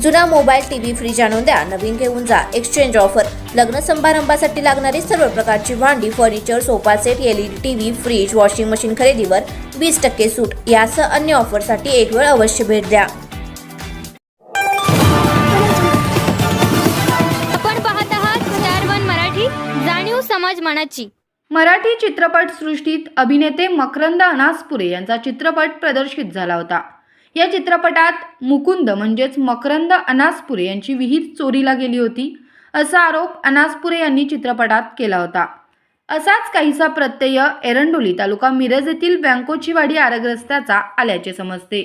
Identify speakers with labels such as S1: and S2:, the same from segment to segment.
S1: जुना mobile TV fridge आणून द्या. नवीन घेऊन जा. एक्सचेंज ऑफर लग्न समारंभासाठी लागणारी सर्व प्रकारची भांडी furniture sofa set LED TV fridge washing machine खरेदीवर वीस टक्के सूट. यासह अन्य ऑफरसाठी एक वेळ अवश्य भेट द्या.
S2: आपण पाहत आहात स्टार वन मराठी जाणीव समाज मनाची.
S3: मराठी चित्रपटसृष्टीत अभिनेते मकरंद अनासपुरे यांचा चित्रपट प्रदर्शित झाला होता. या चित्रपटात मुकुंद म्हणजेच मकरंद अनासपुरे यांची विहीर चोरीला गेली होती असा आरोप अनासपुरे यांनी चित्रपटात केला होता. असाच काहीसा प्रत्यय एरंडोली तालुका मिरज येथील बँकोचीवाडी आरग रस्त्याचा आल्याचे समजते.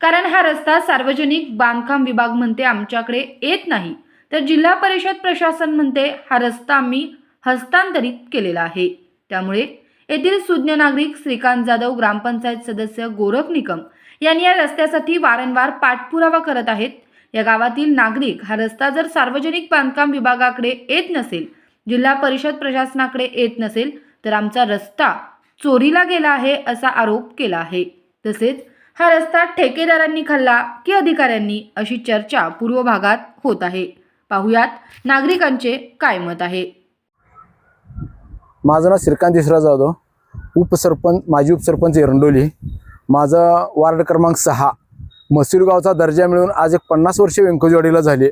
S3: कारण हा रस्ता सार्वजनिक बांधकाम विभाग म्हणते आमच्याकडे येत नाही तर जिल्हा परिषद प्रशासन म्हणते हा रस्ता आम्ही हस्तांतरित केलेला आहे. त्यामुळे येथील सुज्ञ नागरिक श्रीकांत जाधव ग्रामपंचायत सदस्य गोरख निकम यांनी या रस्त्यासाठी वारंवार पाठपुरावा करत आहेत. या गावातील नागरिक हा रस्ता जर सार्वजनिक बांधकाम विभागाकडे येत नसेल जिल्हा परिषद प्रशासनाकडे येत नसेल तर आमचा रस्ता चोरीला गेला आहे असा आरोप केला आहे. तसेच हा रस्ता ठेकेदारांनी खाल्ला की अधिकाऱ्यांनी अशी चर्चा पूर्व भागात होत आहे. पाहुयात नागरिकांचे काय मत आहे.
S4: माझं नाव श्रीकांत इसरा जाधव. उपसरपंच माजी उपसरपंच एरंडोली. माझं वार्ड क्रमांक सहा. महसूल गावचा दर्जा मिळून आज एक पन्नास वर्षे व्यंकजवाडीला झाले.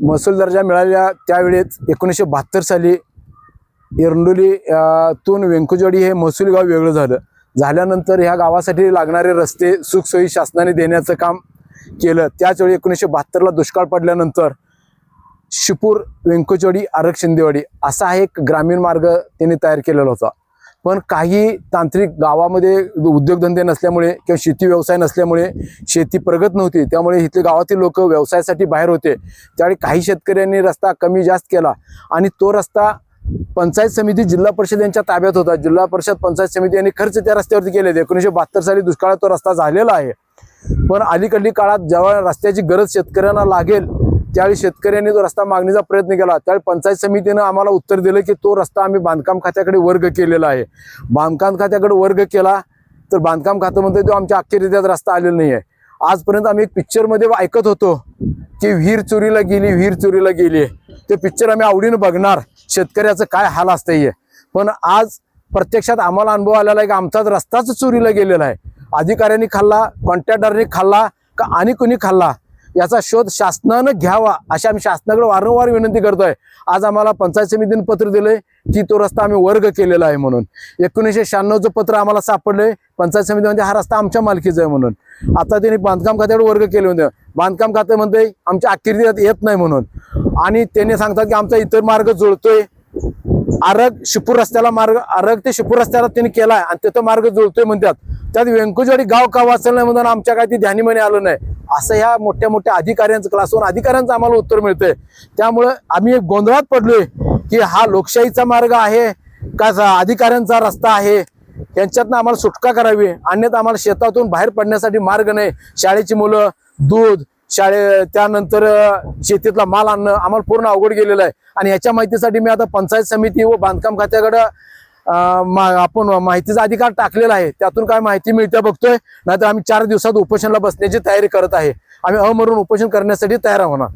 S4: महसूल दर्जा मिळाल्या त्यावेळेस एकोणीसशे बहात्तर साली एरंडोलीतून व्यंकजवाडी हे महसूल गाव वेगळं झालं. झाल्यानंतर ह्या गावासाठी लागणारे रस्ते सुखसोयी शासनाने देण्याचं काम केलं. त्याचवेळी एकोणीसशे बहात्तरला दुष्काळ पडल्यानंतर शिपूर व्यंकोचवाडी आरग असा हा एक ग्रामीण मार्ग त्यांनी तयार केलेला होता. पण काही तांत्रिक गावामध्ये उद्योगधंदे नसल्यामुळे किंवा शेती व्यवसाय नसल्यामुळे शेती प्रगत नव्हती त्यामुळे इथले गावातील लोक व्यवसायासाठी बाहेर होते. त्यावेळी काही शेतकऱ्यांनी रस्ता कमी जास्त केला आणि तो रस्ता पंचायत समिती जिल्हा परिषद यांच्या ताब्यात होता. जिल्हा परिषद पंचायत समिती यांनी खर्च त्या रस्त्यावरती केले एकोणीसशे बहात्तर साली दुष्काळात तो रस्ता झालेला आहे. पण अलीकडली काळात जेव्हा रस्त्याची गरज शेतकऱ्यांना लागेल त्यावेळी शेतकऱ्यांनी जो रस्ता मागणीचा प्रयत्न केला त्यावेळी पंचायत समितीनं आम्हाला उत्तर दिलं की तो रस्ता आम्ही बांधकाम खात्याकडे वर्ग केलेला आहे. बांधकाम खात्याकडे वर्ग केला तर बांधकाम खातं म्हणते तो आमच्या अखेरित्यात रस्ता आलेला नाही आहे आजपर्यंत आम्ही एक पिक्चरमध्ये ऐकत होतो की विहीर चोरीला गेली विहीर चोरीला गेली ते पिक्चर आम्ही आवडीनं बघणार शेतकऱ्याचं काय हाल असतं हे. पण आज प्रत्यक्षात आम्हाला अनुभव आलेला आहे की आमचाच रस्ताच चोरीला गेलेला आहे. अधिकाऱ्यांनी खाल्ला कॉन्ट्रॅक्टरनी खाल्ला का आणि कुणी खाल्ला? याचा शोध शासनानं घ्यावा अशी आम्ही शासनाकडे वारंवार विनंती करतोय. आज आम्हाला पंचायत समितीने पत्र दिलंय की तो रस्ता आम्ही वर्ग केलेला आहे म्हणून. एकोणीसशे शहाण्णवचं पत्र आम्हाला सापडलंय पंचायत समितीमध्ये हा रस्ता आमच्या मालकीचा आहे म्हणून. आता त्यांनी बांधकाम खात्याकडे वर्ग केले होते बांधकाम खाते म्हणते आमच्या अखेरीत येत नाही म्हणून. आणि त्यांनी सांगतात की आमचा इतर मार्ग जुळतोय. आरग शिपूर रस्त्याला मार्ग आरग ते शिपूर रस्त्याला त्यांनी केला आहे आणि तिथं मार्ग जुळतोय म्हणतात. त्यात व्यंकुजवाडी गाव का वाचलं नाही म्हणून आमच्या काय ती ध्यानीमने आलं नाही. असं ह्या मोठ्या मोठ्या अधिकाऱ्यांचं क्लासवर अधिकाऱ्यांचं आम्हाला उत्तर मिळतंय. त्यामुळं आम्ही एक गोंधळात पडलोय की हा लोकशाहीचा मार्ग आहे का अधिकाऱ्यांचा रस्ता आहे? यांच्यातनं आम्हाला सुटका करावी. अन्यथा आम्हाला शेतातून बाहेर पडण्यासाठी मार्ग नाही. शाळेची मुलं दूध शाळे त्यानंतर शेतीतला माल आणणं आम्हाला पूर्ण अवघड गेलेलं आहे. आणि याच्या माहितीसाठी मी आता पंचायत समिती व बांधकाम खात्याकडं मा- आपण माहितीचा अधिकार टाकलेला आहे. त्यातून काय माहिती मिळते बघतोय. नाहीतर आम्ही चार दिवसात उपोषणला बसण्याची तयारी करत आहे. आम्ही अमरून उपोषण करण्यासाठी तयार होणार